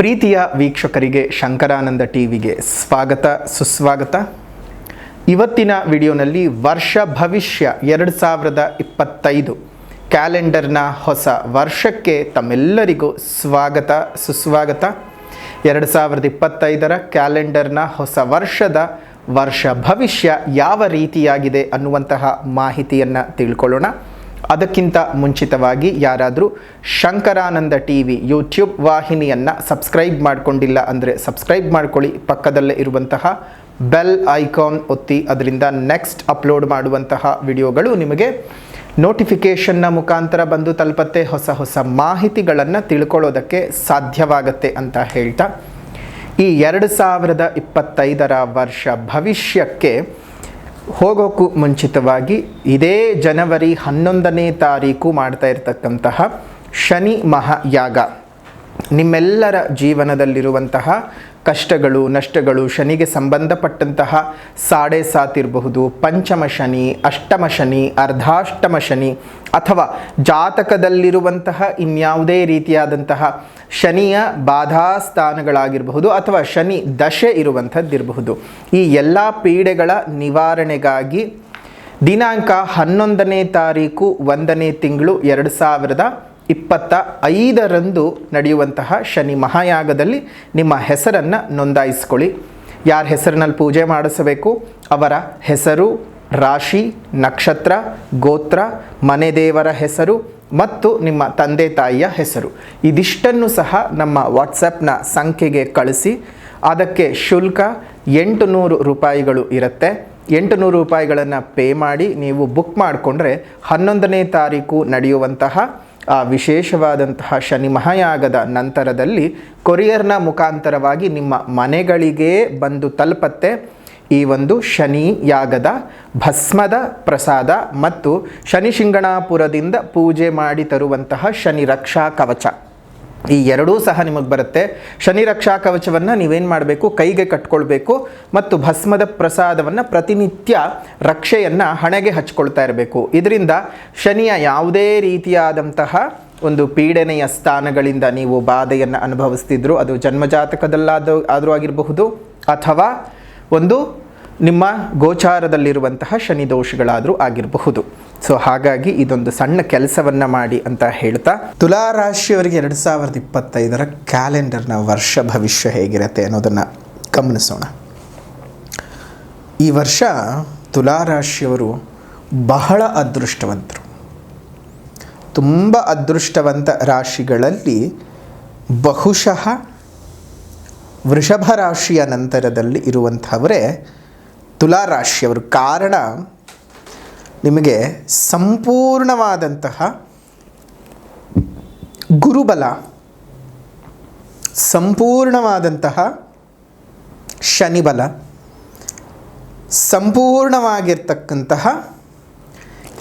ಪ್ರೀತಿಯ ವೀಕ್ಷಕರಿಗೆ ಶಂಕರಾನಂದ ಟಿವಿಗೆ ಸ್ವಾಗತ, ಸುಸ್ವಾಗತ. ಇವತ್ತಿನ ವಿಡಿಯೋನಲ್ಲಿ ವರ್ಷ ಭವಿಷ್ಯ ಎರಡು ಸಾವಿರದ ಇಪ್ಪತ್ತೈದು. ಕ್ಯಾಲೆಂಡರ್ನ ಹೊಸ ವರ್ಷಕ್ಕೆ ತಮ್ಮೆಲ್ಲರಿಗೂ ಸ್ವಾಗತ, ಸುಸ್ವಾಗತ. ಎರಡು ಸಾವಿರದ ಇಪ್ಪತ್ತೈದರ ಕ್ಯಾಲೆಂಡರ್ನ ಹೊಸ ವರ್ಷದ ವರ್ಷ ಭವಿಷ್ಯ ಯಾವ ರೀತಿಯಾಗಿದೆ ಅನ್ನುವಂತಹ ಮಾಹಿತಿಯನ್ನು ತಿಳ್ಕೊಳ್ಳೋಣ. ಅದಕ್ಕಿಂತ ಮುಂಚಿತವಾಗಿ ಯಾರಾದರೂ ಶಂಕರಾನಂದ ಟಿ ವಿ ಯೂಟ್ಯೂಬ್ ವಾಹಿನಿಯನ್ನು ಸಬ್ಸ್ಕ್ರೈಬ್ ಮಾಡಿಕೊಂಡಿಲ್ಲ ಅಂದರೆ ಸಬ್ಸ್ಕ್ರೈಬ್ ಮಾಡ್ಕೊಳ್ಳಿ. ಪಕ್ಕದಲ್ಲೇ ಇರುವಂತಹ ಬೆಲ್ ಐಕಾನ್ ಒತ್ತಿ ಅದರಿಂದ ನೆಕ್ಸ್ಟ್ ಅಪ್ಲೋಡ್ ಮಾಡುವಂತಹ ವಿಡಿಯೋಗಳು ನಿಮಗೆ ನೋಟಿಫಿಕೇಷನ್ನ ಮುಖಾಂತರ ಬಂದು ತಲುಪತ್ತೆ. ಹೊಸ ಹೊಸ ಮಾಹಿತಿಗಳನ್ನು ತಿಳ್ಕೊಳ್ಳೋದಕ್ಕೆ ಸಾಧ್ಯವಾಗತ್ತೆ ಅಂತ ಹೇಳ್ತಾ. ಈ ಎರಡು ಸಾವಿರದ ಇಪ್ಪತ್ತೈದರ ವರ್ಷ ಭವಿಷ್ಯಕ್ಕೆ ಹೋಗೋಕ್ಕೂ ಮುಂಚಿತವಾಗಿ ಇದೇ ಜನವರಿ ಹನ್ನೊಂದನೇ ತಾರೀಕು ಮಾಡ್ತಾ ಇರತಕ್ಕಂತಹ ಶನಿ ಮಹಾಯಾಗ ನಿಮ್ಮೆಲ್ಲರ ಜೀವನದಲ್ಲಿರುವಂತಹ ಕಷ್ಟಗಳು, ನಷ್ಟಗಳು, ಶನಿಗೆ ಸಂಬಂಧಪಟ್ಟಂತಹ ಸಾಡೆ ಸಾತಿರಬಹುದು. ಪಂಚಮ ಶನಿ, ಅಷ್ಟಮ ಶನಿ, ಅರ್ಧಾಷ್ಟಮ ಶನಿ ಅಥವಾ ಜಾತಕದಲ್ಲಿರುವಂತಹ ಇನ್ಯಾವುದೇ ರೀತಿಯಾದಂತಹ ಶನಿಯ ಬಾಧಾಸ್ಥಾನಗಳಾಗಿರಬಹುದು ಅಥವಾ ಶನಿ ದಶೆ ಇರುವಂಥದ್ದಿರಬಹುದು. ಈ ಎಲ್ಲ ಪೀಡೆಗಳ ನಿವಾರಣೆಗಾಗಿ ದಿನಾಂಕ ಹನ್ನೊಂದನೇ ತಾರೀಕು ಒಂದನೇ ತಿಂಗಳು ಎರಡು ಸಾವಿರದ ಇಪ್ಪತ್ತ ಐದರಂದು ನಡೆಯುವಂತಹ ಶನಿ ಮಹಾಯಾಗದಲ್ಲಿ ನಿಮ್ಮ ಹೆಸರನ್ನು ನೋಂದಾಯಿಸ್ಕೊಳ್ಳಿ. ಯಾರ ಹೆಸರಿನಲ್ಲಿ ಪೂಜೆ ಮಾಡಿಸಬೇಕು? ಅವರ ಹೆಸರು, ರಾಶಿ, ನಕ್ಷತ್ರ, ಗೋತ್ರ, ಮನೆ ದೇವರ ಹೆಸರು ಮತ್ತು ನಿಮ್ಮ ತಂದೆ ತಾಯಿಯ ಹೆಸರು. ಇದಿಷ್ಟನ್ನು ಸಹ ನಮ್ಮ ವಾಟ್ಸಪ್ನ ಸಂಖ್ಯೆಗೆ ಕಳಿಸಿ. ಅದಕ್ಕೆ ಶುಲ್ಕ ಎಂಟು ನೂರು ರೂಪಾಯಿಗಳು ಇರುತ್ತೆ. ಎಂಟು ನೂರು ರೂಪಾಯಿಗಳನ್ನು ಪೇ ಮಾಡಿ ನೀವು ಬುಕ್ ಮಾಡಿಕೊಂಡ್ರೆ ಹನ್ನೊಂದನೇ ತಾರೀಕು ನಡೆಯುವಂತಹ ಆ ವಿಶೇಷವಾದಂತಹ ಶನಿ ಮಹಾಯಾಗದ ನಂತರದಲ್ಲಿ ಕೊರಿಯರ್ನ ಮುಖಾಂತರವಾಗಿ ನಿಮ್ಮ ಮನೆಗಳಿಗೆ ಬಂದು ತಲುಪತ್ತೆ. ಈ ಒಂದು ಶನಿ ಯಾಗದ ಭಸ್ಮದ ಪ್ರಸಾದ ಮತ್ತು ಶನಿ ಶಿಂಗಣಾಪುರದಿಂದ ಪೂಜೆ ಮಾಡಿ ತರುವಂತಹ ಶನಿ ರಕ್ಷಾ ಕವಚ. ಈ ಎರಡೂ ಸಹ ನಿಮಗೆ ಬರುತ್ತೆ. ಶನಿ ರಕ್ಷಾ ಕವಚವನ್ನು ನೀವೇನು ಮಾಡಬೇಕು? ಕೈಗೆ ಕಟ್ಕೊಳ್ಬೇಕು ಮತ್ತು ಭಸ್ಮದ ಪ್ರಸಾದವನ್ನು ಪ್ರತಿನಿತ್ಯ ರಕ್ಷೆಯನ್ನು ಹಣೆಗೆ ಹಚ್ಕೊಳ್ತಾ ಇರಬೇಕು. ಇದರಿಂದ ಶನಿಯ ಯಾವುದೇ ರೀತಿಯಾದಂತಹ ಒಂದು ಪೀಡನೆಯ ಸ್ಥಾನಗಳಿಂದ ನೀವು ಬಾಧೆಯನ್ನು ಅನುಭವಿಸ್ತಿದ್ರು, ಅದು ಜನ್ಮಜಾತಕದಲ್ಲಾದ ಆದರೂ ಆಗಿರಬಹುದು ಅಥವಾ ಒಂದು ನಿಮ್ಮ ಗೋಚಾರದಲ್ಲಿರುವಂತಹ ಶನಿ ದೋಷಗಳಾದರೂ ಆಗಿರಬಹುದು. ಸೊ ಹಾಗಾಗಿ ಇದೊಂದು ಸಣ್ಣ ಕೆಲಸವನ್ನು ಮಾಡಿ ಅಂತ ಹೇಳ್ತಾ, ತುಲಾ ರಾಶಿಯವರಿಗೆ ಎರಡು ಸಾವಿರದ ಇಪ್ಪತ್ತೈದರ ಕ್ಯಾಲೆಂಡರ್ನ ವರ್ಷ ಭವಿಷ್ಯ ಹೇಗಿರುತ್ತೆ ಅನ್ನೋದನ್ನು ಗಮನಿಸೋಣ. ಈ ವರ್ಷ ತುಲಾ ರಾಶಿಯವರು ಬಹಳ ಅದೃಷ್ಟವಂತರು. ತುಂಬ ಅದೃಷ್ಟವಂತ ರಾಶಿಗಳಲ್ಲಿ ಬಹುಶಃ ವೃಷಭ ರಾಶಿಯ ನಂತರದಲ್ಲಿ ಇರುವಂಥವರೇ ತುಲಾ ರಾಶಿಯವರು ಕಾರಣ ನಿಮಗೆ ಸಂಪೂರ್ಣವಾದಂತಹ ಗುರುಬಲ, ಸಂಪೂರ್ಣವಾದಂತಹ ಶನಿಬಲ, ಸಂಪೂರ್ಣವಾಗಿರ್ತಕ್ಕಂತಹ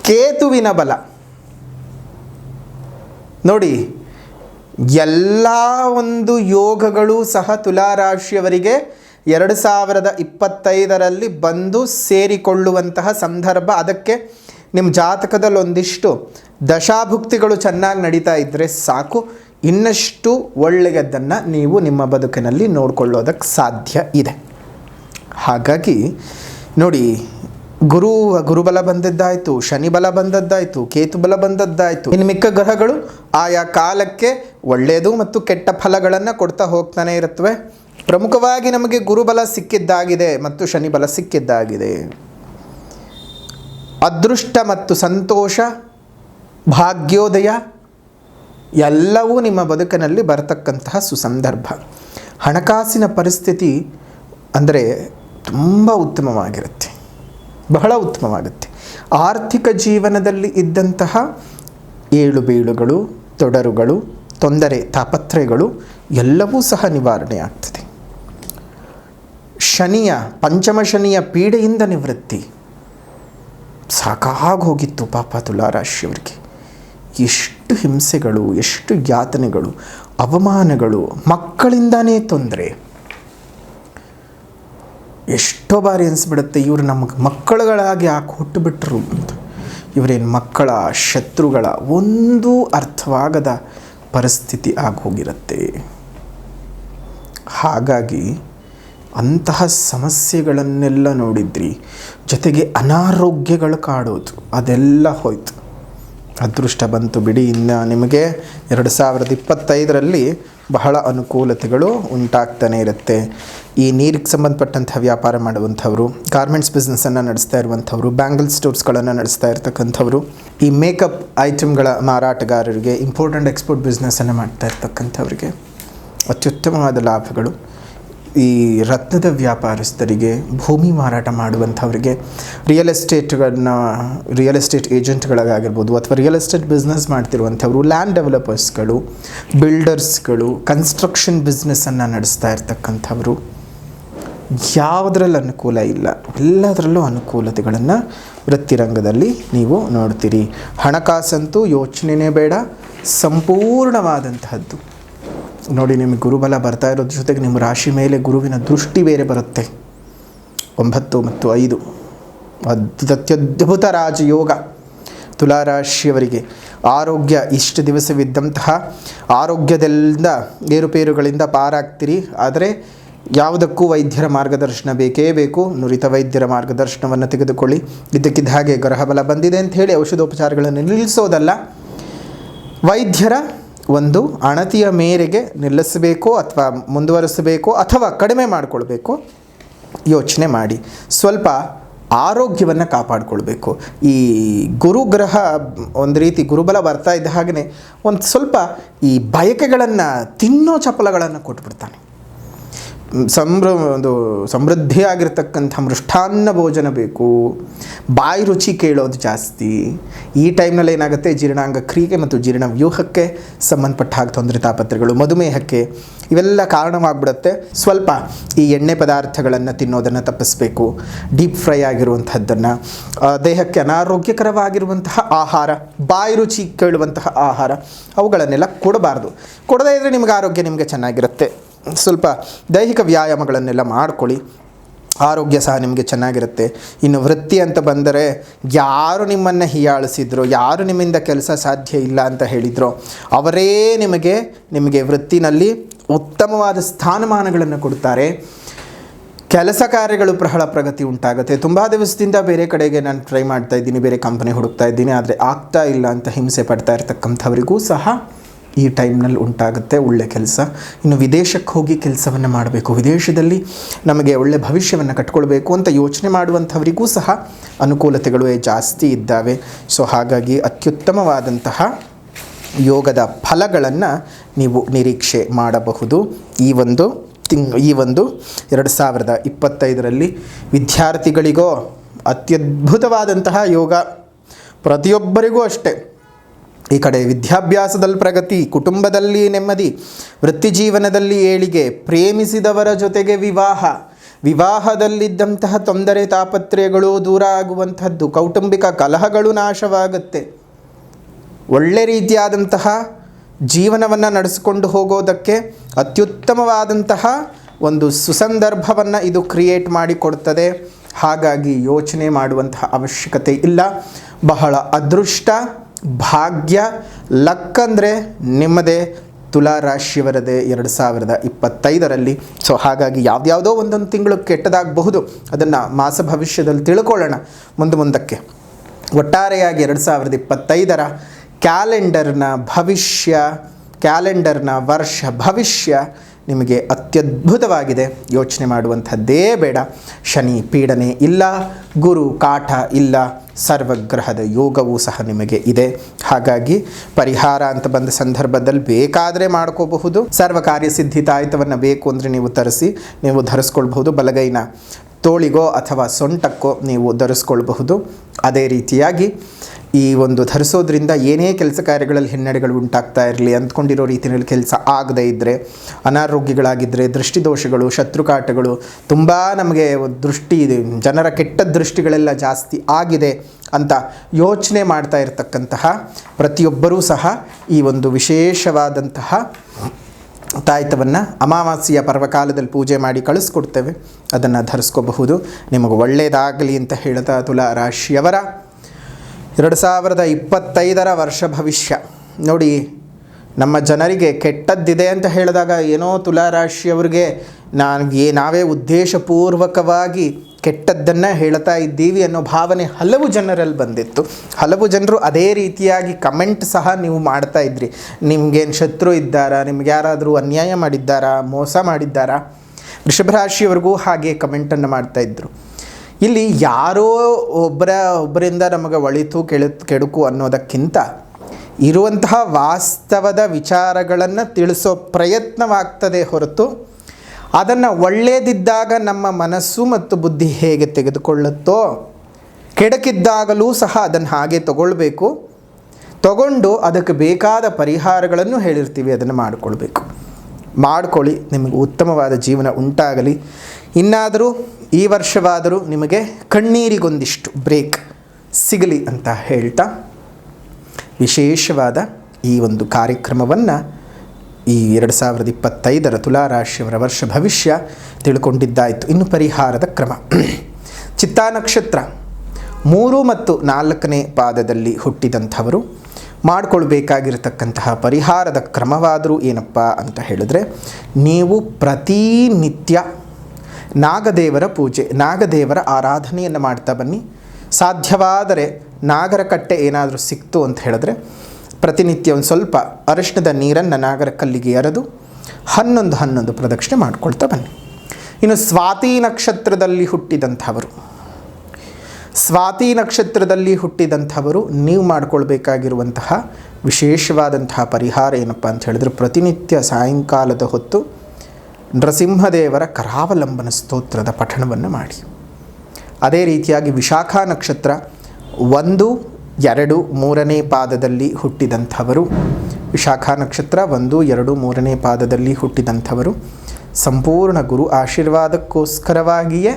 ಕೇತುವಿನ ಬಲ. ನೋಡಿ, ಎಲ್ಲ ಒಂದು ಯೋಗಗಳು ಸಹ ತುಲಾರಾಶಿಯವರಿಗೆ ಎರಡು ಸಾವಿರದ ಇಪ್ಪತ್ತೈದರಲ್ಲಿ ಬಂದು ಸೇರಿಕೊಳ್ಳುವಂತಹ ಸಂದರ್ಭ, ಅದಕ್ಕೆ ನಿಮ್ಮ ಜಾತಕದಲ್ಲಿ ಒಂದಿಷ್ಟು ದಶಾಭುಕ್ತಿಗಳು ಚೆನ್ನಾಗಿ ನಡೀತಾ ಇದ್ದರೆ ಸಾಕು. ಇನ್ನಷ್ಟು ಒಳ್ಳೆಯದನ್ನು ನೀವು ನಿಮ್ಮ ಬದುಕಿನಲ್ಲಿ ನೋಡಿಕೊಳ್ಳೋದಕ್ಕೆ ಸಾಧ್ಯ ಇದೆ. ಹಾಗಾಗಿ ನೋಡಿ, ಗುರು, ಗುರುಬಲ ಬಂದದ್ದಾಯಿತು ಶನಿಬಲ ಬಂದದ್ದಾಯಿತು ಕೇತುಬಲ ಬಂದದ್ದಾಯಿತು. ಇನ್ನು ಮಿಕ್ಕ ಗ್ರಹಗಳು ಆಯಾ ಕಾಲಕ್ಕೆ ಒಳ್ಳೆಯದು ಮತ್ತು ಕೆಟ್ಟ ಫಲಗಳನ್ನು ಕೊಡ್ತಾ ಹೋಗ್ತಾನೆ ಇರುತ್ತವೆ. ಪ್ರಮುಖವಾಗಿ ನಮಗೆ ಗುರುಬಲ ಸಿಕ್ಕಿದ್ದಾಗಿದೆ ಮತ್ತು ಶನಿ ಬಲ ಸಿಕ್ಕಿದ್ದಾಗಿದೆ. ಅದೃಷ್ಟ ಮತ್ತು ಸಂತೋಷ, ಭಾಗ್ಯೋದಯ ಎಲ್ಲವೂ ನಿಮ್ಮ ಬದುಕಿನಲ್ಲಿ ಬರತಕ್ಕಂತಹ ಸುಸಂದರ್ಭ. ಹಣಕಾಸಿನ ಪರಿಸ್ಥಿತಿ ಅಂದರೆ ತುಂಬ ಉತ್ತಮವಾಗಿರುತ್ತೆ. ಬಹಳ ಉತ್ತಮವಾಗುತ್ತೆ ಆರ್ಥಿಕ ಜೀವನದಲ್ಲಿ ಇದ್ದಂತಹ ಏಳು ಬೀಳುಗಳು, ತೊಡರುಗಳು, ತೊಂದರೆ, ತಾಪತ್ರಯಗಳು ಎಲ್ಲವೂ ಸಹ ನಿವಾರಣೆ ಆಗ್ತದೆ. ಶನಿಯ, ಪಂಚಮ ಶನಿಯ ಪೀಡೆಯಿಂದ ನಿವೃತ್ತಿ. ಸಾಕಾಗೋಗಿತ್ತು ಪಾಪ ತುಲಾರಾಶಿಯವರಿಗೆ. ಎಷ್ಟು ಹಿಂಸೆಗಳು, ಎಷ್ಟು ಯಾತನೆಗಳು, ಅವಮಾನಗಳು, ಮಕ್ಕಳಿಂದಾನೇ ತೊಂದರೆ. ಎಷ್ಟೋ ಬಾರಿ ಅನಿಸ್ಬಿಡುತ್ತೆ, ಇವರು ನಮಗೆ ಮಕ್ಕಳುಗಳಾಗಿ ಯಾಕೆ ಹುಟ್ಟುಬಿಟ್ರು ಅಂತ. ಇವರೇನು ಮಕ್ಕಳ, ಶತ್ರುಗಳ, ಒಂದೂ ಅರ್ಥವಾಗದ ಪರಿಸ್ಥಿತಿ ಆಗೋಗಿರುತ್ತೆ ಹಾಗಾಗಿ ಅಂತಹ ಸಮಸ್ಯೆಗಳನ್ನೆಲ್ಲ ನೋಡಿದ್ರಿ. ಜೊತೆಗೆ ಅನಾರೋಗ್ಯಗಳು ಕಾಡೋದು, ಅದೆಲ್ಲ ಹೋಯ್ತು. ಅದೃಷ್ಟ ಬಂತು ಬಿಡಿ, ಇನ್ನು ನಿಮಗೆ ಎರಡು ಸಾವಿರದ ಇಪ್ಪತ್ತೈದರಲ್ಲಿ ಬಹಳ ಅನುಕೂಲತೆಗಳು ಉಂಟಾಗ್ತಾನೆ ಇರುತ್ತೆ. ಈ ನೀರಿಗೆ ಸಂಬಂಧಪಟ್ಟಂಥ ವ್ಯಾಪಾರ ಮಾಡುವಂಥವ್ರು ಗಾರ್ಮೆಂಟ್ಸ್ ಬಿಸ್ನೆಸ್ಸನ್ನು ನಡೆಸ್ತಾ ಇರುವಂಥವ್ರು ಬ್ಯಾಂಗಲ್ ಸ್ಟೋರ್ಸ್ಗಳನ್ನು ನಡೆಸ್ತಾ ಇರ್ತಕ್ಕಂಥವ್ರು, ಈ ಮೇಕಪ್ ಐಟಮ್ಗಳ ಮಾರಾಟಗಾರರಿಗೆ ಇಂಪೋರ್ಟ್ ಎಕ್ಸ್ಪೋರ್ಟ್ ಬಿಸ್ನೆಸ್ಸನ್ನು ಮಾಡ್ತಾ ಇರ್ತಕ್ಕಂಥವ್ರಿಗೆ ಅತ್ಯುತ್ತಮವಾದ ಲಾಭಗಳು. ಈ ರತ್ನದ ವ್ಯಾಪಾರಸ್ಥರಿಗೆ ಭೂಮಿ ಮಾರಾಟ ಮಾಡುವಂಥವ್ರಿಗೆ ರಿಯಲ್ ಎಸ್ಟೇಟ್ಗಳನ್ನ ರಿಯಲ್ ಎಸ್ಟೇಟ್ ಏಜೆಂಟ್ಗಳಾಗಿರ್ಬೋದು ಅಥವಾ ರಿಯಲ್ ಎಸ್ಟೇಟ್ ಬಿಸ್ನೆಸ್ ಮಾಡ್ತಿರುವಂಥವ್ರು ಲ್ಯಾಂಡ್ ಡೆವಲಪರ್ಸ್ಗಳು ಬಿಲ್ಡರ್ಸ್ಗಳು ಕನ್ಸ್ಟ್ರಕ್ಷನ್ ಬಿಸ್ನೆಸ್ಸನ್ನು ನಡೆಸ್ತಾ ಇರ್ತಕ್ಕಂಥವ್ರು, ಯಾವುದರಲ್ಲಿ ಅನುಕೂಲ ಇಲ್ಲ. ಎಲ್ಲದರಲ್ಲೂ ಅನುಕೂಲತೆಗಳನ್ನು ವೃತ್ತಿರಂಗದಲ್ಲಿ ನೀವು ನೋಡ್ತೀರಿ. ಹಣಕಾಸಂತೂ ಯೋಚನೆಯೇ ಬೇಡ, ಸಂಪೂರ್ಣವಾದಂತಹದ್ದು. ನೋಡಿ, ನಿಮಗೆ ಗುರುಬಲ ಬರ್ತಾ ಇರೋದ್ರ ಜೊತೆಗೆ ನಿಮ್ಮ ರಾಶಿ ಮೇಲೆ ಗುರುವಿನ ದೃಷ್ಟಿ ಬೇರೆ ಬರುತ್ತೆ. ಒಂಬತ್ತು ಮತ್ತು ಐದು. ಅದ್- ಅತ್ಯದ್ಭುತ ರಾಜಯೋಗ. ತುಲಾರಾಶಿಯವರಿಗೆ ಆರೋಗ್ಯ ಇಷ್ಟು ದಿವಸವಿದ್ದಂತಹ ಆರೋಗ್ಯದಿಂದ ಏರುಪೇರುಗಳಿಂದ ಪಾರಾಗ್ತೀರಿ. ಆದರೆ ಯಾವುದಕ್ಕೂ ವೈದ್ಯರ ಮಾರ್ಗದರ್ಶನ ಬೇಕೇ ಬೇಕು. ನುರಿತ ವೈದ್ಯರ ಮಾರ್ಗದರ್ಶನವನ್ನು ತೆಗೆದುಕೊಳ್ಳಿ. ಇದಕ್ಕಿದ್ದ ಹಾಗೆ ಗ್ರಹಬಲ ಬಂದಿದೆ ಅಂತ ಹೇಳಿ ಔಷಧೋಪಚಾರಗಳನ್ನು ನಿಲ್ಲಿಸೋದಲ್ಲ. ವೈದ್ಯರ ಒಂದು ಅಣತಿಯ ಮೇರೆಗೆ ನಿಲ್ಲಿಸಬೇಕು ಅಥವಾ ಮುಂದುವರಿಸಬೇಕು ಅಥವಾ ಕಡಿಮೆ ಮಾಡಿಕೊಳ್ಬೇಕು ಯೋಚನೆ ಮಾಡಿ. ಸ್ವಲ್ಪ ಆರೋಗ್ಯವನ್ನು ಕಾಪಾಡಿಕೊಳ್ಬೇಕು. ಈ ಗುರುಗ್ರಹ ಒಂದು ರೀತಿ ಗುರುಬಲ ಬರ್ತಾ ಇದ್ದ ಹಾಗೆಯೇ ಒಂದು ಸ್ವಲ್ಪ ಈ ಬಯಕೆಗಳನ್ನು ತಿನ್ನೋ ಚಪ್ಪಲಗಳನ್ನು ಕೊಟ್ಬಿಡ್ತಾನೆ. ಸಂಭ್ರ, ಒಂದು ಸಮೃದ್ಧಿಯಾಗಿರ್ತಕ್ಕಂಥ ಮೃಷ್ಟಾನ್ನ ಭೋಜನ ಬೇಕು. ಬಾಯಿ ರುಚಿ ಕೇಳೋದು ಜಾಸ್ತಿ. ಈ ಟೈಮ್ನಲ್ಲಿ ಏನಾಗುತ್ತೆ? ಜೀರ್ಣಾಂಗ ಕ್ರಿಯೆಗೆ ಮತ್ತು ಜೀರ್ಣ ವ್ಯೂಹಕ್ಕೆ ಸಂಬಂಧಪಟ್ಟ ಹಾಗೆ ತೊಂದರೆ ತಾಪತ್ರೆಗಳು ಮಧುಮೇಹಕ್ಕೆ ಇವೆಲ್ಲ ಕಾರಣವಾಗ್ಬಿಡುತ್ತೆ. ಸ್ವಲ್ಪ ಈ ಎಣ್ಣೆ ಪದಾರ್ಥಗಳನ್ನು ತಿನ್ನೋದನ್ನು ತಪ್ಪಿಸಬೇಕು. ಡೀಪ್ ಫ್ರೈ ಆಗಿರುವಂಥದ್ದನ್ನು. ದೇಹಕ್ಕೆ ಅನಾರೋಗ್ಯಕರವಾಗಿರುವಂತಹ ಆಹಾರ, ಬಾಯಿ ರುಚಿ ಕೇಳುವಂತಹ ಆಹಾರ, ಅವುಗಳನ್ನೆಲ್ಲ ಕೊಡಬಾರ್ದು. ಕೊಡದೇ ಇದ್ದರೆ ನಿಮಗೆ ಆರೋಗ್ಯ ನಿಮಗೆ ಚೆನ್ನಾಗಿರುತ್ತೆ. ಸ್ವಲ್ಪ ದೈಹಿಕ ವ್ಯಾಯಾಮಗಳನ್ನೆಲ್ಲ ಮಾಡ್ಕೊಳ್ಳಿ. ಆರೋಗ್ಯ ಸಹ ನಿಮಗೆ ಚೆನ್ನಾಗಿರುತ್ತೆ. ಇನ್ನು ವೃತ್ತಿ ಅಂತ ಬಂದರೆ ಯಾರು ನಿಮ್ಮನ್ನು ಹೀಯಾಳಿಸಿದ್ರು, ಯಾರು ನಿಮ್ಮಿಂದ ಕೆಲಸ ಸಾಧ್ಯ ಇಲ್ಲ ಅಂತ ಹೇಳಿದ್ರು, ಅವರೇ ನಿಮಗೆ ನಿಮಗೆ ವೃತ್ತಿನಲ್ಲಿ ಉತ್ತಮವಾದ ಸ್ಥಾನಮಾನಗಳನ್ನು ಕೊಡ್ತಾರೆ. ಕೆಲಸ ಕಾರ್ಯಗಳು ಬಹಳ ಪ್ರಗತಿ ಉಂಟಾಗುತ್ತೆ. ತುಂಬ ದಿವಸದಿಂದ ಬೇರೆ ಕಡೆಗೆ ನಾನು ಟ್ರೈ ಮಾಡ್ತಾ ಇದ್ದೀನಿ, ಬೇರೆ ಕಂಪನಿ ಹುಡುಕ್ತಾ ಇದ್ದೀನಿ, ಆದರೆ ಆಗ್ತಾ ಇಲ್ಲ ಅಂತ ಹಿಂಸೆ ಪಡ್ತಾ ಇರ್ತಕ್ಕಂಥವರಿಗೂ ಸಹ ಈ ಟೈಮ್ನಲ್ಲಿ ಉಂಟಾಗುತ್ತೆ ಒಳ್ಳೆ ಕೆಲಸ. ಇನ್ನು ವಿದೇಶಕ್ಕೆ ಹೋಗಿ ಕೆಲಸವನ್ನು ಮಾಡಬೇಕು. ವಿದೇಶದಲ್ಲಿ ನಮಗೆ ಒಳ್ಳೆ ಭವಿಷ್ಯವನ್ನು ಕಟ್ಕೊಳ್ಬೇಕು ಅಂತ ಯೋಚನೆ ಮಾಡುವಂಥವರಿಗೂ ಸಹ ಅನುಕೂಲತೆಗಳು ಜಾಸ್ತಿ ಇದ್ದಾವೆ. ಸೊ ಹಾಗಾಗಿ ಅತ್ಯುತ್ತಮವಾದಂತಹ ಯೋಗದ ಫಲಗಳನ್ನು ನೀವು ನಿರೀಕ್ಷೆ ಮಾಡಬಹುದು. ಈ ಒಂದು ತಿಂಗ್, ಈ ಒಂದು ಎರಡು ಸಾವಿರದ ಇಪ್ಪತ್ತೈದರಲ್ಲಿ ವಿದ್ಯಾರ್ಥಿಗಳಿಗೋ ಅತ್ಯದ್ಭುತವಾದಂತಹ ಯೋಗ ಪ್ರತಿಯೊಬ್ಬರಿಗೂ ಅಷ್ಟೇ. ಈ ಕಡೆ ವಿದ್ಯಾಭ್ಯಾಸದಲ್ಲಿ ಪ್ರಗತಿ, ಕುಟುಂಬದಲ್ಲಿ ನೆಮ್ಮದಿ, ವೃತ್ತಿ ಜೀವನದಲ್ಲಿ ಏಳಿಗೆ, ಪ್ರೇಮಿಸಿದವರ ಜೊತೆಗೆ ವಿವಾಹ. ವಿವಾಹದಲ್ಲಿದ್ದಂತಹ ತೊಂದರೆ, ತಾಪತ್ರಯಗಳು ದೂರ ಆಗುವಂಥದ್ದು, ಕೌಟುಂಬಿಕ ಕಲಹಗಳು ನಾಶವಾಗುತ್ತೆ. ಒಳ್ಳೆ ರೀತಿಯಾದಂತಹ ಜೀವನವನ್ನು ನಡೆಸಿಕೊಂಡು ಹೋಗೋದಕ್ಕೆ ಅತ್ಯುತ್ತಮವಾದಂತಹ ಒಂದು ಸುಸಂದರ್ಭವನ್ನು ಇದು ಕ್ರಿಯೇಟ್ ಮಾಡಿಕೊಡ್ತದೆ. ಹಾಗಾಗಿ ಯೋಚನೆ ಮಾಡುವಂತಹ ಅವಶ್ಯಕತೆ ಇಲ್ಲ. ಬಹಳ ಅದೃಷ್ಟ. ಭಾಗ್ಯ ಲಕ್ ಅಂದರೆ ನಿಮ್ಮದೇ ತುಲಾ ರಾಶಿಯವರದೇ ಎರಡು ಸಾವಿರದ ಇಪ್ಪತ್ತೈದರಲ್ಲಿ. ಸೊ ಹಾಗಾಗಿ ಯಾವುದ್ಯಾವುದೋ ಒಂದೊಂದು ತಿಂಗಳು ಕೆಟ್ಟದಾಗಬಹುದು. ಅದನ್ನು ಮಾಸ ಭವಿಷ್ಯದಲ್ಲಿ ತಿಳ್ಕೊಳ್ಳೋಣ. ಮುಂದೆ ಮುಂದಕ್ಕೆ. ಒಟ್ಟಾರೆಯಾಗಿ ಎರಡು ಸಾವಿರದ ಇಪ್ಪತ್ತೈದರ ಕ್ಯಾಲೆಂಡರ್ನ ಭವಿಷ್ಯ, ಕ್ಯಾಲೆಂಡರ್ನ ವರ್ಷ ಭವಿಷ್ಯ ನಿಮಗೆ ಅತ್ಯದ್ಭುತವಾಗಿದೆ. ಯೋಚನೆ ಮಾಡುವಂಥದ್ದೇ ಬೇಡ. ಶನಿ ಪೀಡನೆ ಇಲ್ಲ, ಗುರು ಕಾಠ ಇಲ್ಲ, ಸರ್ವಗ್ರಹದ ಯೋಗವೂ ಸಹ ನಿಮಗೆ ಇದೆ. ಹಾಗಾಗಿ ಪರಿಹಾರ ಅಂತ ಬಂದ ಸಂದರ್ಭದಲ್ಲಿ ಬೇಕಾದರೆ ಮಾಡ್ಕೋಬಹುದು. ಸರ್ವ ಕಾರ್ಯಸಿದ್ಧಿ ತಾಯಿತವನ್ನು ಬೇಕು ಅಂದರೆ ನೀವು ತರಿಸಿ, ನೀವು ಧರಿಸ್ಕೊಳ್ಬಹುದು ಬಲಗೈನ. ತೋಳಿಗೋ ಅಥವಾ ಸೊಂಟಕ್ಕೋ ನೀವು ಧರಿಸ್ಕೊಳ್ಬಹುದು. ಅದೇ ರೀತಿಯಾಗಿ ಈ ಒಂದು ಧರಿಸೋದ್ರಿಂದ ಏನೇ ಕೆಲಸ ಕಾರ್ಯಗಳಲ್ಲಿ ಹಿನ್ನಡೆಗಳು ಉಂಟಾಗ್ತಾ ಇರಲಿ, ಅಂದ್ಕೊಂಡಿರೋ ರೀತಿಯಲ್ಲಿ ಕೆಲಸ ಆಗದೇ ಇದ್ದರೆ ಅನಾರೋಗ್ಯಗಳಾಗಿದ್ದರೆ ದೃಷ್ಟಿದೋಷಗಳು, ಶತ್ರುಕಾಟಗಳು, ತುಂಬ ನಮಗೆ ದೃಷ್ಟಿ ಜನರ ಕೆಟ್ಟ ದೃಷ್ಟಿಗಳೆಲ್ಲ ಜಾಸ್ತಿ ಆಗಿದೆ ಅಂತ ಯೋಚನೆ ಮಾಡ್ತಾ ಇರತಕ್ಕಂತಹ ಪ್ರತಿಯೊಬ್ಬರೂ ಸಹ ಈ ಒಂದು ವಿಶೇಷವಾದಂತಹ ತಾಯ್ತವನ್ನು ಅಮಾವಾಸ್ಯೆಯ ಪರ್ವಕಾಲದಲ್ಲಿ ಪೂಜೆ ಮಾಡಿ ಕಳಿಸ್ಕೊಡ್ತೇವೆ. ಅದನ್ನು ಧರಿಸ್ಕೋಬಹುದು. ನಿಮಗೆ ಒಳ್ಳೆಯದಾಗಲಿ ಅಂತ ಹೇಳ್ತಾ ತುಲಾ ರಾಶಿಯವರ ಎರಡು ಸಾವಿರದ ಇಪ್ಪತ್ತೈದರ ವರ್ಷ ಭವಿಷ್ಯ. ನೋಡಿ, ನಮ್ಮ ಜನರಿಗೆ ಕೆಟ್ಟದ್ದಿದೆ ಅಂತ ಹೇಳಿದಾಗ ಏನೋ ತುಲಾರಾಶಿಯವ್ರಿಗೆ ನಾನು ಏ ನಾವೇ ಉದ್ದೇಶಪೂರ್ವಕವಾಗಿ ಕೆಟ್ಟದ್ದನ್ನು ಹೇಳ್ತಾ ಇದ್ದೀವಿ ಅನ್ನೋ ಭಾವನೆ ಹಲವು ಜನರಲ್ಲಿ ಬಂದಿತ್ತು. ಹಲವು ಜನರು ಅದೇ ರೀತಿಯಾಗಿ ಕಮೆಂಟ್ ಸಹ ನೀವು ಮಾಡ್ತಾ ಇದ್ರಿ. ನಿಮ್ಗೇನು ಶತ್ರು ಇದ್ದಾರಾ? ನಿಮ್ಗೆ ಯಾರಾದರೂ ಅನ್ಯಾಯ ಮಾಡಿದ್ದಾರಾ? ಮೋಸ ಮಾಡಿದ್ದಾರಾ? ವೃಷಭರಾಶಿಯವರೆಗೂ ಹಾಗೆ ಕಮೆಂಟನ್ನು ಮಾಡ್ತಾ ಇದ್ದರು ಇಲ್ಲಿ ಯಾರೋ ಒಬ್ಬರ, ಒಬ್ಬರಿಂದ ನಮಗೆ ಒಳಿತು, ಕೆಳ, ಕೆಡುಕು ಅನ್ನೋದಕ್ಕಿಂತ ಇರುವಂತಹ ವಾಸ್ತವದ ವಿಚಾರಗಳನ್ನು ತಿಳಿಸೋ ಪ್ರಯತ್ನವಾಗ್ತದೆ ಹೊರತು ಅದನ್ನು ಒಳ್ಳೆಯದಿದ್ದಾಗ ನಮ್ಮ ಮನಸ್ಸು ಮತ್ತು ಬುದ್ಧಿ ಹೇಗೆ ತೆಗೆದುಕೊಳ್ಳುತ್ತೋ, ಕೆಡಕಿದ್ದಾಗಲೂ ಸಹ ಅದನ್ನು ಹಾಗೆ ತಗೊಳ್ಬೇಕು. ತಗೊಂಡು ಅದಕ್ಕೆ ಬೇಕಾದ ಪರಿಹಾರಗಳನ್ನು ಹೇಳಿರ್ತೀವಿ, ಅದನ್ನು ಮಾಡಿಕೊಳ್ಬೇಕು. ಮಾಡಿಕೊಳ್ಳಿ, ನಿಮಗೆ ಉತ್ತಮವಾದ ಜೀವನ ಉಂಟಾಗಲಿ. ಇನ್ನಾದರೂ ಈ ವರ್ಷವಾದರೂ ನಿಮಗೆ ಕಣ್ಣೀರಿಗೊಂದಿಷ್ಟು ಬ್ರೇಕ್ ಸಿಗಲಿ ಅಂತ ಹೇಳ್ತಾ, ವಿಶೇಷವಾದ ಈ ಒಂದು ಕಾರ್ಯಕ್ರಮವನ್ನು ಈ ಎರಡು ಸಾವಿರದ ಇಪ್ಪತ್ತೈದರ ತುಲಾರಾಶಿಯವರ ವರ್ಷ ಭವಿಷ್ಯ ತಿಳ್ಕೊಂಡಿದ್ದಾಯಿತು. ಇನ್ನು ಪರಿಹಾರದ ಕ್ರಮ. ಚಿತ್ತಾ ನಕ್ಷತ್ರ ಮೂರು ಮತ್ತು ನಾಲ್ಕನೇ ಪಾದದಲ್ಲಿ ಹುಟ್ಟಿದಂಥವರು ಮಾಡಿಕೊಳ್ಬೇಕಾಗಿರತಕ್ಕಂತಹ ಪರಿಹಾರದ ಕ್ರಮವಾದರೂ ಏನಪ್ಪ ಅಂತ ಹೇಳಿದ್ರೆ, ನೀವು ಪ್ರತಿನಿತ್ಯ ನಾಗದೇವರ ಪೂಜೆ, ನಾಗದೇವರ ಆರಾಧನೆಯನ್ನು ಮಾಡ್ತಾ ಬನ್ನಿ. ಸಾಧ್ಯವಾದರೆ ನಾಗರಕಟ್ಟೆ ಏನಾದರೂ ಸಿಕ್ತು ಅಂತ ಹೇಳಿದ್ರೆ ಪ್ರತಿನಿತ್ಯ ಒಂದು ಸ್ವಲ್ಪ ಅರಿಶಿಣದ ನೀರನ್ನು ನಾಗರ ಕಲ್ಲಿಗೆ ಎರೆದು ಹನ್ನೊಂದು ಹನ್ನೊಂದು ಪ್ರದಕ್ಷಿಣೆ ಮಾಡ್ಕೊಳ್ತಾ ಬನ್ನಿ. ಇನ್ನು ಸ್ವಾತಿ ನಕ್ಷತ್ರದಲ್ಲಿ ಹುಟ್ಟಿದಂಥವರು. ಸ್ವಾತಿ ನಕ್ಷತ್ರದಲ್ಲಿ ಹುಟ್ಟಿದಂಥವರು ನೀವು ಮಾಡಿಕೊಳ್ಬೇಕಾಗಿರುವಂತಹ ವಿಶೇಷವಾದಂತಹ ಪರಿಹಾರ ಏನಪ್ಪ ಅಂತ ಹೇಳಿದ್ರೆ ಪ್ರತಿನಿತ್ಯ ಸಾಯಂಕಾಲದ ಹೊತ್ತು ನೃಸಿಂಹದೇವರ ಕರಾವಲಂಬನ ಸ್ತೋತ್ರದ ಪಠಣವನ್ನು ಮಾಡಿ. ಅದೇ ರೀತಿಯಾಗಿ ವಿಶಾಖ ನಕ್ಷತ್ರ ಒಂದು ಎರಡು ಮೂರನೇ ಪಾದದಲ್ಲಿ ಹುಟ್ಟಿದಂಥವರು. ವಿಶಾಖಾ ನಕ್ಷತ್ರ ಒಂದು, ಎರಡು ಮೂರನೇ ಪಾದದಲ್ಲಿ ಹುಟ್ಟಿದಂಥವರು. ಸಂಪೂರ್ಣ ಗುರು ಆಶೀರ್ವಾದಕ್ಕೋಸ್ಕರವಾಗಿಯೇ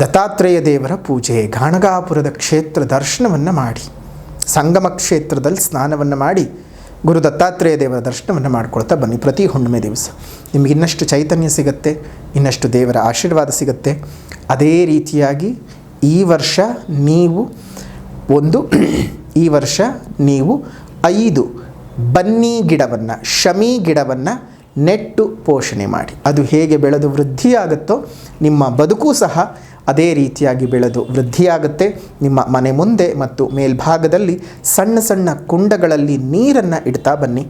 ದತ್ತಾತ್ರೇಯ ದೇವರ ಪೂಜೆ, ಗಾಣಗಾಪುರದ ಕ್ಷೇತ್ರ ದರ್ಶನವನ್ನು ಮಾಡಿ, ಸಂಗಮ ಕ್ಷೇತ್ರದಲ್ಲಿ ಸ್ನಾನವನ್ನು ಮಾಡಿ, ಗುರು ದತ್ತಾತ್ರೇಯ ದೇವರ ದರ್ಶನವನ್ನು ಮಾಡ್ಕೊಳ್ತಾ ಬನ್ನಿ ಪ್ರತಿ ಹುಣ್ಣಿಮೆ ದಿವಸ. ನಿಮಗೆ ಇನ್ನಷ್ಟು ಚೈತನ್ಯ ಸಿಗುತ್ತೆ, ಇನ್ನಷ್ಟು ದೇವರ ಆಶೀರ್ವಾದ ಸಿಗುತ್ತೆ. ಅದೇ ರೀತಿಯಾಗಿ ಈ ವರ್ಷ ನೀವು ಒಂದು, ಈ ವರ್ಷ ನೀವು ಐದು ಬನ್ನಿ ಗಿಡವನ್ನು, ಶಮಿ ಗಿಡವನ್ನು ನೆಟ್ಟು ಪೋಷಣೆ ಮಾಡಿ. ಅದು ಹೇಗೆ ಬೆಳೆದು ವೃದ್ಧಿಯಾಗುತ್ತೋ ನಿಮ್ಮ ಬದುಕು ಸಹ ಅದೇ ರೀತಿಯಾಗಿ ಬೆಳೆದು ವೃದ್ಧಿಯಾಗುತ್ತೆ ನಿಮ್ಮ ಮನೆ ಮುಂದೆ ಮತ್ತು ಮೇಲ್ಭಾಗದಲ್ಲಿ ಸಣ್ಣ ಸಣ್ಣ ಕುಂಡಗಳಲ್ಲಿ ನೀರನ್ನು ಇಡ್ತಾ ಬನ್ನಿ.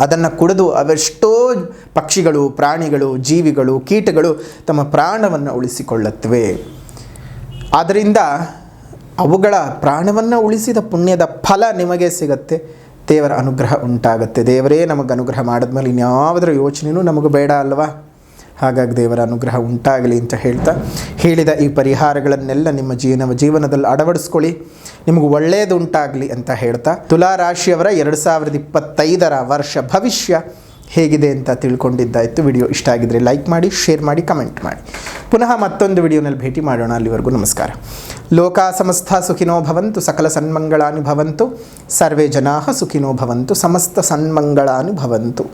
ಅದನ್ನು ಕುಡಿದು ಅವೆಷ್ಟೋ ಪಕ್ಷಿಗಳು, ಪ್ರಾಣಿಗಳು, ಜೀವಿಗಳು, ಕೀಟಗಳು ತಮ್ಮ ಪ್ರಾಣವನ್ನು ಉಳಿಸಿಕೊಳ್ಳುತ್ತವೆ. ಆದ್ದರಿಂದ ಅವುಗಳ ಪ್ರಾಣವನ್ನು ಉಳಿಸಿದ ಪುಣ್ಯದ ಫಲ ನಿಮಗೆ ಸಿಗತ್ತೆ. ದೇವರ ಅನುಗ್ರಹ ಉಂಟಾಗುತ್ತೆ. ದೇವರೇ, ನಮಗೆ ಅನುಗ್ರಹ ಮಾಡಿದ್ಮೇಲೆ ಇನ್ಯಾವುದರ ಯೋಚನೆಯೂ ನಮಗೆ ಬೇಡ ಅಲ್ವಾ? ಹಾಗಾಗಿ ದೇವರ ಅನುಗ್ರಹ ಉಂಟಾಗಲಿ ಅಂತ ಹೇಳ್ತಾ ಹೇಳಿದ ಈ ಪರಿಹಾರಗಳನ್ನೆಲ್ಲ ನಿಮ್ಮ ಜೀವನ ಜೀವನದಲ್ಲಿ ಅಳವಡಿಸ್ಕೊಳ್ಳಿ. ನಿಮಗೆ ಒಳ್ಳೆಯದು ಅಂತ ಹೇಳ್ತಾ ತುಲಾ ರಾಶಿಯವರ ಎರಡು ಸಾವಿರದ ಇಪ್ಪತ್ತೈದರ ವರ್ಷ ಭವಿಷ್ಯ ಹೇಗಿದೆ ಅಂತ ತಿಳ್ಕೊಂಡಿದ್ದಾಯಿತು. ವಿಡಿಯೋ ಇಷ್ಟ ಆಗಿದ್ರೆ ಲೈಕ್ ಮಾಡಿ, ಶೇರ್ ಮಾಡಿ, ಕಮೆಂಟ್ ಮಾಡಿ. ಪುನಃ ಮತ್ತೊಂದು ವಿಡಿಯೋನಲ್ಲಿ ಭೇಟಿ ಮಾಡೋಣ. ಅಲ್ಲಿವರೆಗೂ ನಮಸ್ಕಾರ. ಲೋಕ ಸಮಸ್ತ ಸುಖಿನೋ ಭವಂತು, ಸಕಲ ಸನ್ಮಂಗಳಾನು ಭವಂತು ಸರ್ವೇ ಜನಾ ಸುಖಿನೋ ಭವಂತು, ಸಮಸ್ತ ಸನ್ಮಂಗಳಾನು ಭವಂತು